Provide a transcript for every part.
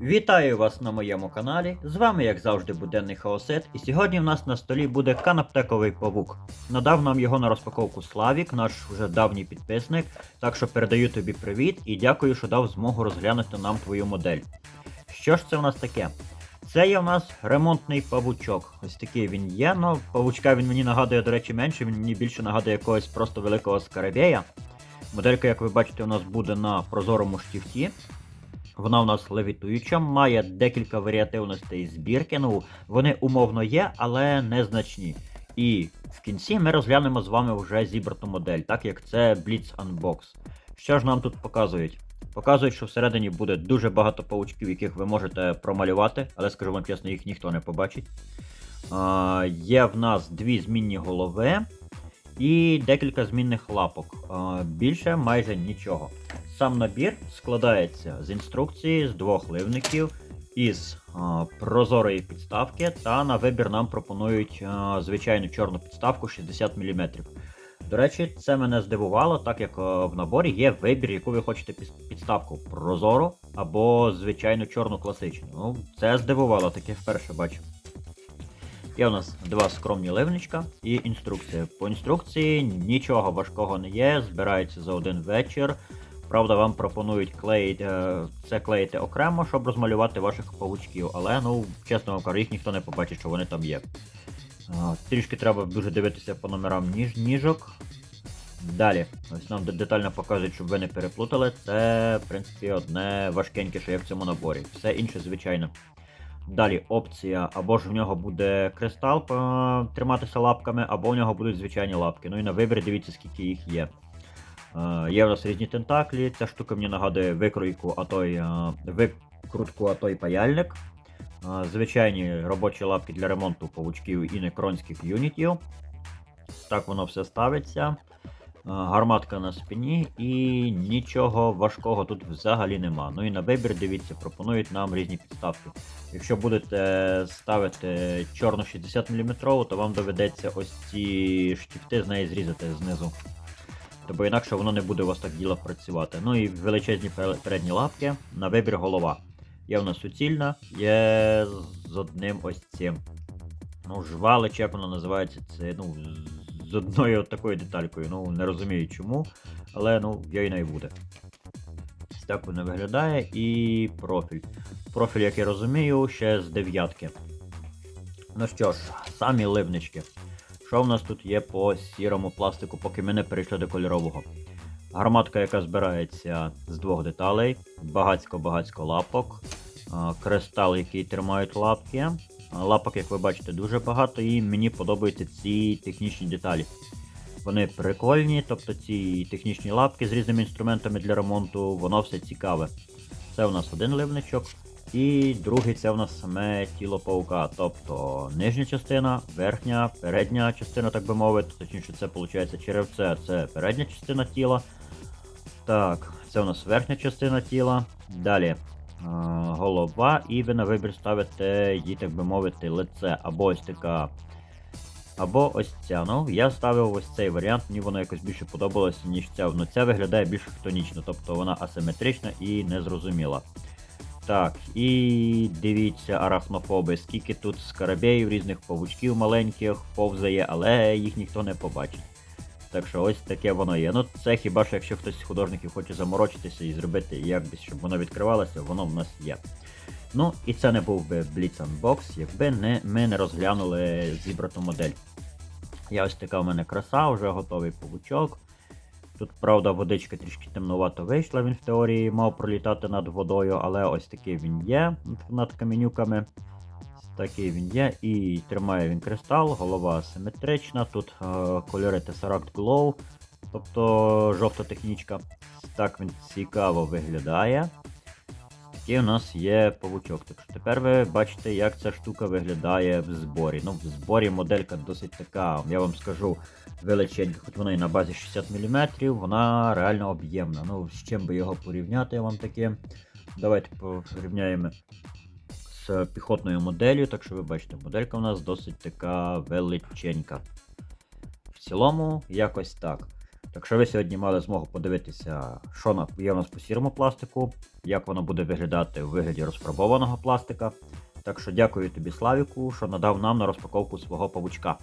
Вітаю вас на моєму каналі. З вами, як завжди, буденний хаосет, і сьогодні в нас на столі буде канаптековий павук. Надав нам його на розпаковку Славік, наш вже давній підписник. Так що передаю тобі привіт і дякую, що дав змогу розглянути нам твою модель. Що ж це в нас таке? Це є в нас ремонтний павучок. Ось такий він є. Ну, павучка він мені нагадує, до речі, менше, він мені більше нагадує якогось просто великого скарабея. Моделька, як ви бачите, у нас буде на прозорому штифті. Вона у нас левітуюча, має декілька варіативностей збірки. Ну, вони умовно є, але незначні. І в кінці ми розглянемо з вами вже зібрану модель, так як це Blitz Unbox. Що ж нам тут показують? Показують, що всередині буде дуже багато паучків, яких ви можете промалювати, але скажу вам чесно, їх ніхто не побачить. А, є в нас дві змінні голови і декілька змінних лапок. А, більше майже нічого. Сам набір складається з інструкції з двох ливників, із а, прозорої підставки, та на вибір нам пропонують а, звичайну чорну підставку 60 мм. До речі, це мене здивувало, так як в наборі є вибір, яку ви хочете підставку прозору або звичайну чорну класичну. Ну, це здивувало, таке вперше бачу. Є у нас два скромні ливничка і інструкція. По інструкції нічого важкого не є, збирається за один вечір. Правда, вам пропонують клеїти, е, це клеїти окремо, щоб розмалювати ваших павучків, але ну, чесно вам кажу, їх ніхто не побачить, що вони там є. Трішки треба дуже дивитися по номерам ніж, ніжок. Далі, ось нам детально показують, щоб ви не переплутали. Це, в принципі, одне важкеньке, що є в цьому наборі. Все інше, звичайно. Далі опція, або ж в нього буде кристал е, триматися лапками, або в нього будуть звичайні лапки. Ну і на вибір дивіться, скільки їх є. Е, Є в нас різні тентаклі. Ця штука мені нагадує викройку, а той е, викрутку, а той паяльник. Е, Звичайні робочі лапки для ремонту павучків і некронських юнітів. Так воно все ставиться. Гарматка на спині і нічого важкого тут взагалі нема. Ну і на вибір, дивіться, пропонують нам різні підставки. Якщо будете ставити чорну 60 мм, то вам доведеться ось ці штифти з неї зрізати знизу. Бо інакше воно не буде у вас так діло працювати. Ну і величезні передні лапки, на вибір голова. Є в нас суцільна, є з одним ось цим. Ну, жвали, чи як воно називається, це ну, з одною такою деталькою. Ну, не розумію чому, але ну, йої не буде. Так воно виглядає і профіль. Профіль, як я розумію, ще з дев'ятки. Ну що ж, самі ливнички. Що в нас тут є по сірому пластику, поки ми не перейшли до кольорового? Гарматка, яка збирається з двох деталей, багацько-багацько лапок, кристал, який тримають лапки. Лапок, як ви бачите, дуже багато, і мені подобаються ці технічні деталі. Вони прикольні, тобто ці технічні лапки з різними інструментами для ремонту, воно все цікаве. Це у нас один ливничок. І другий це у нас саме тіло паука, тобто нижня частина, верхня, передня частина, так би мовити, точніше, це виходить черевце, це передня частина тіла. Так, це у нас верхня частина тіла. Далі е, голова, і ви на вибір ставите її, так би мовити, лице, або ось така. Або ось ця. Ну, я ставив ось цей варіант, мені воно якось більше подобалося, ніж ця. Ну, ця виглядає більш хтонічно, тобто вона асиметрична і незрозуміла. Так, і дивіться, арахнофоби, скільки тут скарабеїв, різних павучків маленьких повзає, але їх ніхто не побачить. Так що ось таке воно є. Ну це хіба що якщо хтось з художників хоче заморочитися і зробити якось, щоб воно відкривалося, воно в нас є. Ну, і це не був би Blitz Unbox, якби не, ми не розглянули зібрану модель. Я ось така в мене краса, вже готовий павучок. Тут, правда, водичка трішки темнувато вийшла, він в теорії мав пролітати над водою, але ось такий він є над камінюками. Такий він є. І тримає він кристал, голова симетрична. Тут е, кольори Tesseract Glow, тобто жовта технічка. Так він цікаво виглядає. Такий у нас є павучок. Так що тепер ви бачите, як ця штука виглядає в зборі. Ну, в зборі моделька досить така, я вам скажу, величенька, хоч вона і на базі 60 мм, вона реально об'ємна. Ну, з чим би його порівняти, я вам таке. Давайте порівняємо з піхотною моделлю, так що ви бачите, моделька у нас досить така величенька. В цілому, якось так. Так що ви сьогодні мали змогу подивитися, що є у нас по сірому пластику, як воно буде виглядати у вигляді розфарбованого пластика. Так що дякую тобі, Славіку, що надав нам на розпаковку свого павучка.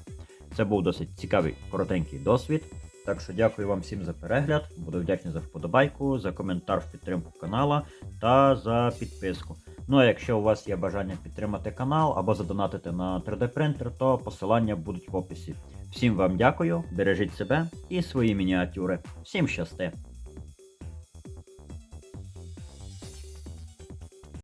Це був досить цікавий коротенький досвід. Так що дякую вам всім за перегляд. Буду вдячний за вподобайку, за коментар в підтримку канала та за підписку. Ну а якщо у вас є бажання підтримати канал або задонатити на 3D принтер, то посилання будуть в описі. Всім вам дякую, бережіть себе і свої мініатюри. Всім щасти!